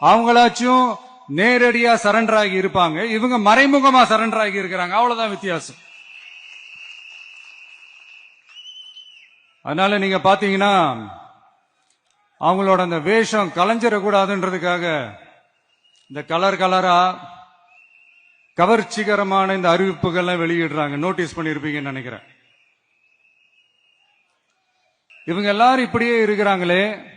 அவங்களாச்சும் நேரடியா சரண்டர் ஆகி இருப்பாங்க. இவங்க மறைமுகமா சரண்டர் ஆகி இருக்கிறாங்க. அவ்வளவுதான் வித்தியாசம். அதனால நீங்க பாத்தீங்கன்னா அவங்களோட அந்த வேஷம் கலைஞ்சிடக்கூடாதுன்றதுக்காக இந்த கலர் கலரா கவர்ச்சிகரமான இந்த அறிவிப்புகள்லாம் வெளியிடுறாங்க. நோட்டீஸ் பண்ணிருப்பீங்கன்னு நினைக்கிறேன். இவங்க எல்லாரும் இப்படியே இருக்கிறாங்களே.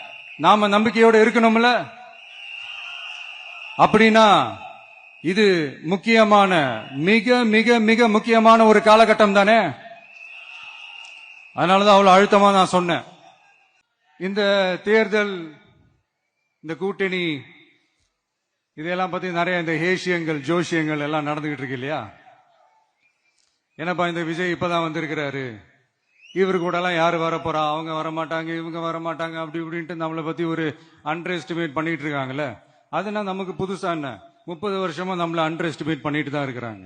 நாம நம்பிக்கையோட இருக்கணும்ல? அப்படின்னா இது முக்கியமான மிக மிக மிக முக்கியமான ஒரு காலகட்டம் தானே? அதனாலதான் அவ்வளவு அழுத்தமா நான் சொன்னேன். இந்த தேர்தல் இந்த கூட்டணி இதெல்லாம் பத்தி நிறைய இந்த ஹேஷியங்கள் ஜோஷியங்கள் எல்லாம் நடந்துகிட்டு இருக்கு இல்லையா? என்னப்பா இந்த விஜய் இப்பதான் வந்திருக்கிறாரு? இவரு கூட எல்லாம் யாரு அவங்க வர மாட்டாங்க இவங்க வர மாட்டாங்க அப்படி இப்படின்ட்டு நம்மளை பத்தி ஒரு அண்டர் எஸ்டிமேட் பண்ணிட்டு இருக்காங்கல்ல? அதுனா நமக்கு புதுசா என்ன? முப்பது வருஷமா நம்மளை அண்டர் எஸ்டிமேட் பண்ணிட்டு தான் இருக்கிறாங்க.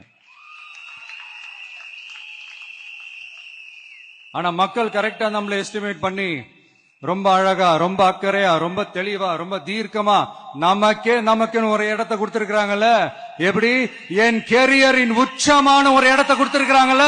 ஆனா மக்கள் கரெக்டா நம்மள எஸ்டிமேட் பண்ணி ரொம்ப அழகா ரொம்ப அக்கறையா ரொம்ப தெளிவா ரொம்ப தீர்க்கமா நமக்கே நமக்குன்னு ஒரு இடத்த கொடுத்திருக்கிறாங்கல்ல? எப்படி? என் கெரியரின் உச்சமான ஒரு இடத்த கொடுத்திருக்கிறாங்கல்ல?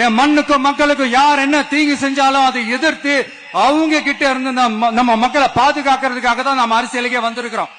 என் மண்ணுக்கும் மக்களுக்கும் யார் என்ன தீங்கு செஞ்சாலும் அதை எதிர்த்து அவங்க கிட்ட இருந்து நம்ம நம்ம மக்களை பாதுகாக்கிறதுக்காக தான் நம்ம அரசியலுக்கே வந்திருக்கிறோம்.